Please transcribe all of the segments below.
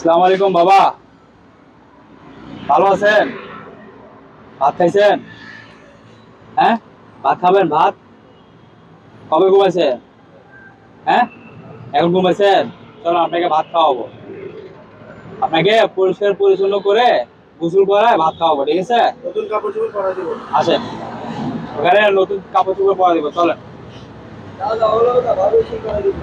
আসসালামু আলাইকুম বাবা। ভালো আছেন? ভাত খাইছেন? হ্যাঁ? ভাত খাবেন ভাত? কবে ঘুমাইছেন? হ্যাঁ? এখন ঘুমাইছেন? চলো আপনাকে ভাত খাওয়াবো। আপনাকে পরিষ্কার পরিচ্ছন্ন করে গোসল করায় ভাত খাওয়াবো ঠিক আছে? নতুন কাপড় চোপড় পরা দিব। আসেন। ওখানে নতুন কাপড় চোপড় পরা দিব চলেন। না ভালো ঠিক করে দিব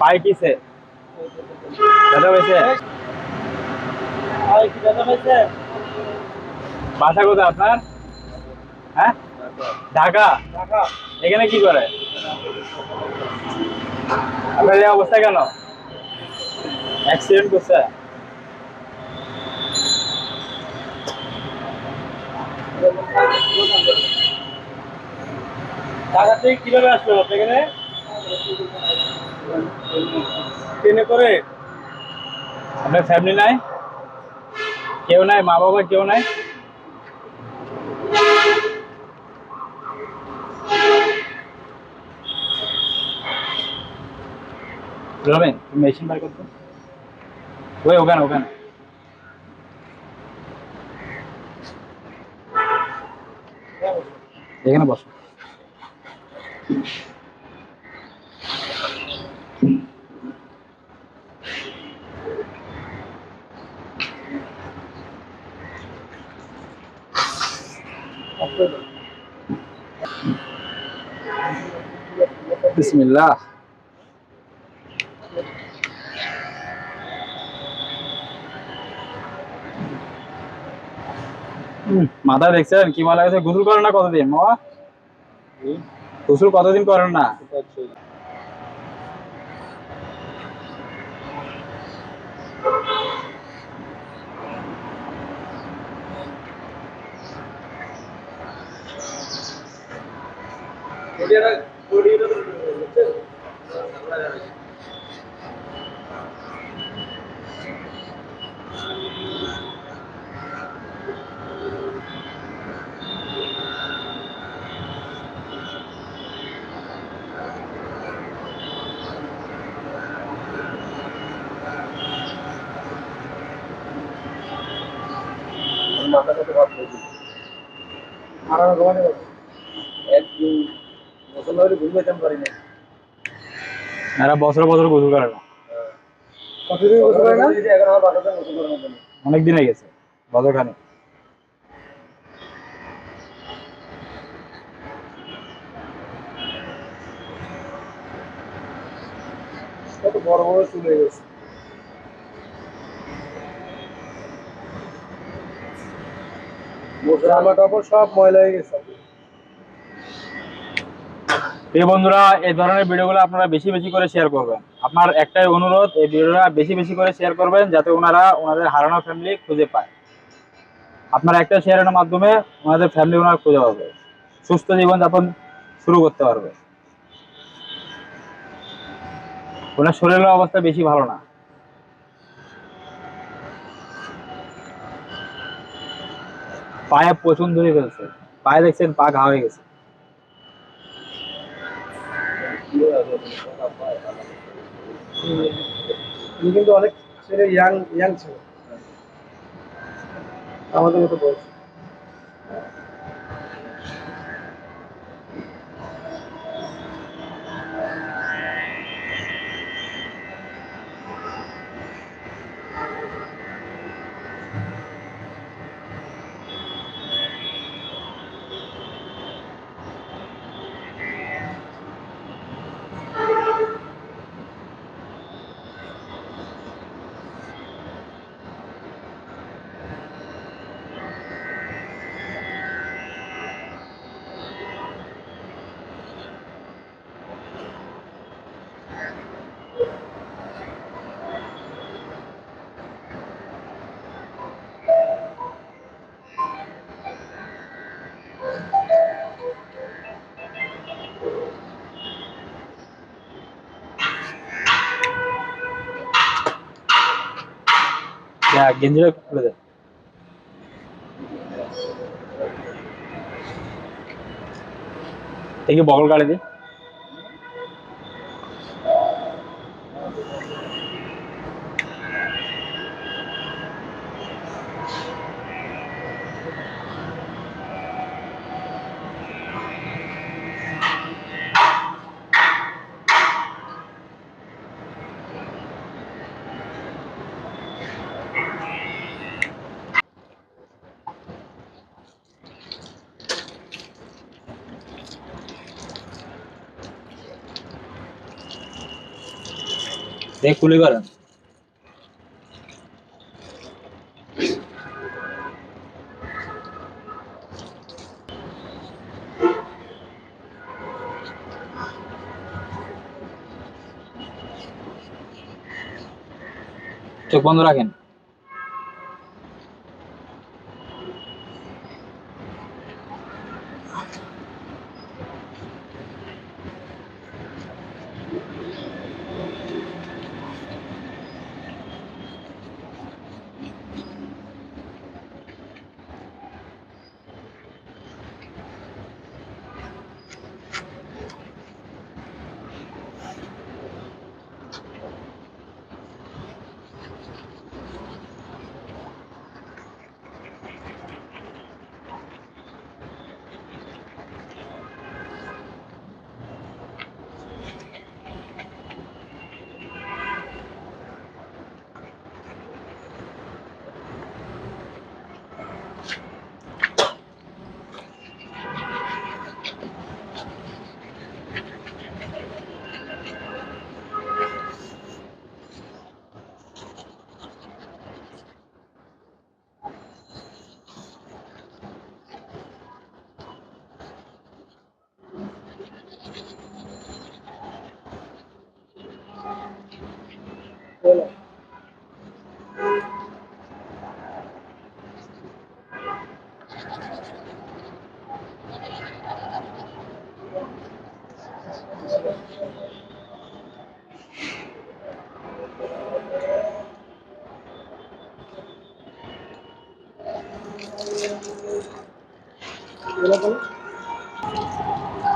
पार्टी से। दादा वैसे। বাসা কোথায় আপনার? হ্যাঁ? ঢাকা? এখানে কি করে? আপনার এই অবস্থা কেন? অ্যাক্সিডেন্ট করছে। টাকা থেকে কীভাবে আসলো আপনি এখানে ট্রেনে করে? আপনার ফ্যামিলি নাই? কেউ নাই, মা বাবা কেউ নাই? রবেন মেশিন বার করতো। ওই ওখানে ওখানে। এখানে বসো। বিসমিল্লাহ। মাথা দেখছেন? কি মালা গেছে গোসল করেন না কতদিন? মামা গোসল কতদিন করেন না? মাথাটাতে ভাত খেয়েছি আর আমার পারছি এরা বছর বছর গোসল করে না। অনেক দিন হয়ে গেছে বছর খানে বড় বড় চুল হয়ে গেছে। জামা কাপড় সব ময়লা হয়ে গেছে। প্রিয় বন্ধুরা, এই ধরনের ভিডিওগুলো আপনারা বেশি বেশি করে শেয়ার করবেন। আপনার একটাই অনুরোধ, এই ভিডিওটা বেশি বেশি করে শেয়ার করবেন, যাতে ওনারা ওনাদের হারানো ফ্যামিলি খুঁজে পায়। আপনার একটা শেয়ারের মাধ্যমে ওনাদের ফ্যামিলি ওনারা খুঁজে পাবে। সুস্থ জীবনযাপন শুরু করতে পারবে। ওনার শরীরের অবস্থা বেশি ভালো না। পায়ে পচন ধরে ফেলছে। পায়ে দেখছেন পা ঘা হয়ে গেছে। তুমি কিন্তু অনেক ছেলে ইয়াং ইয়াং ছিল। আমাদের মতো বয়স। হ্যাঁ গেঞ্জিটা খুলে দেন। দেখি বগল কাড়ে দি দেখ কুলি করেন চোখ বন্ধ রাখেন।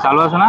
চালু আছে না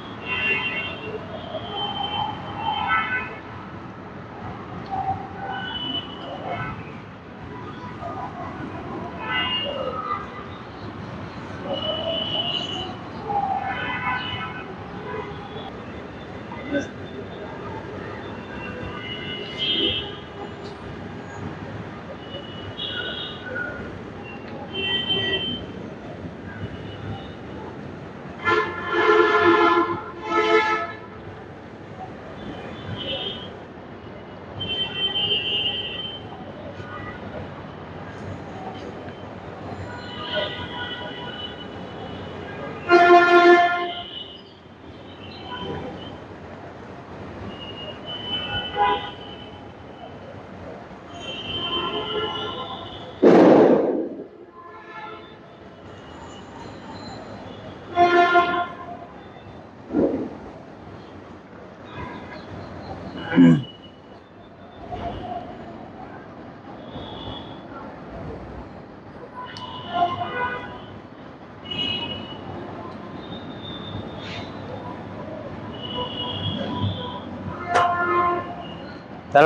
তাহলে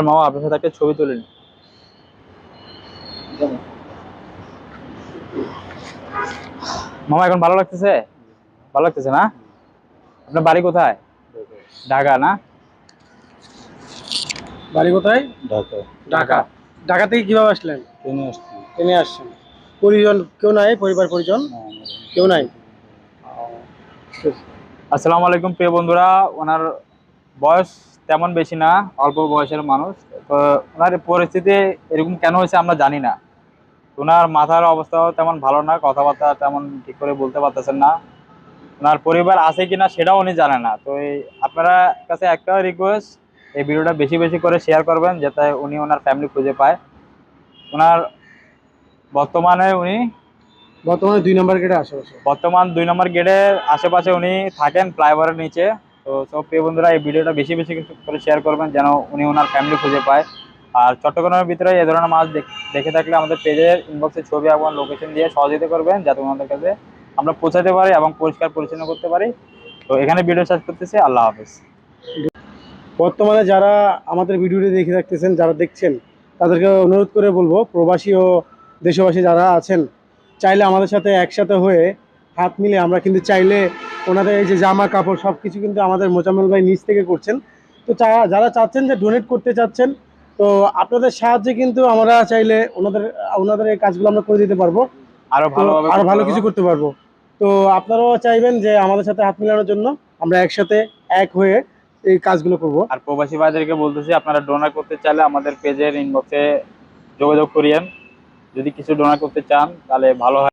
মামা, আপনার সাথে একটা ছবি তুলে নিন মামা, এখন ভালো লাগতেছে? ভালো লাগতেছে না? আপনার বাড়ি কোথায়? ঢাকা, না? বাড়ি কোথায়? ঢাকা। ঢাকা। ঢাকা থেকে কীভাবে আসলেন? ট্রেনে আসছি। ট্রেনে আসছেন। পরিজন কেউ নাই? পরিবার পরিজন? কেউ নাই? আসসালামু আলাইকুম প্রিয় বন্ধুরা। ওনার বয়স তেমন বেশি না অল্প বয়সের মানুষ। তো ওনার পরিস্থিতি এরকম কেন হয়েছে আমরা জানি না। ওনার মাথার অবস্থাও তেমন ভালো না কথাবার্তা তেমন ঠিক করে বলতে পারতেছেন না। ওনার পরিবার আছে কিনা সেটাও উনি জানে না। তো এই আপনারা কাছে একটা রিকোয়েস্ট এই ভিডিওটা বেশি বেশি করে শেয়ার করবেন যাতে উনি ওনার ফ্যামিলি খুঁজে পায়। ওনার বর্তমানে উনি বর্তমানে দুই নম্বর গেটে আশেপাশে। বর্তমান দুই নম্বর গেটের আশেপাশে উনি থাকেন ফ্লাইওভারের নিচে। তো সব প্রিয় বন্ধুরা এই ভিডিওটা বেশি বেশি করে শেয়ার করবেন যেন উনি ওনার ফ্যামিলি খুঁজে পায়। আর চট্টগ্রামের ভিতরে এই ধরনের মাছ দেখে থাকলে আমাদের পেজের ইনবক্সে ছবি এবং লোকেশন দিয়ে সহযোগিতা করবেন যাতে ওনাদের কাছে আমরা পৌঁছাতে পারি এবং পরিষ্কার পরিচ্ছন্ন করতে পারি। তো এখানে ভিডিও শেষ করতেছি আল্লাহ হাফিজ। বর্তমানে যারা আমাদের ভিডিওটি দেখে থাকতেছেন যারা দেখছেন তাদেরকে অনুরোধ করে বলব প্রবাসী ও দেশবাসী যারা আছেন চাইলে আমাদের সাথে একসাথে হয়ে হাত মিলে আমরা কিন্তু চাইলে ওনাদের এই যে জামা কাপড় সব কিছু কিন্তু আমাদের মোজাম্মেল ভাই নিচ থেকে করছেন। তো যারা চাচ্ছেন যে ডোনেট করতে চাচ্ছেন তো আপনাদের সাহায্যে কিন্তু আমরা চাইলে ওনাদের ওনাদের এই কাজগুলো আমরা করে দিতে পারব। আরও ভালোভাবে আরও ভালো কিছু করতে পারব। তো আপনারাও চাইবেন যে আমাদের সাথে হাত মিলানোর জন্য আমরা একসাথে এক হয়ে এই কাজগুলো করব। আর প্রবাসী ভাইদেরকে বলতেছি, আপনারা ডোনার করতে চাইলে আমাদের পেজের ইনবক্সে যোগাযোগ করিয়েন। যদি কিছু ডোনার করতে চান, তাহলে ভালো হয়।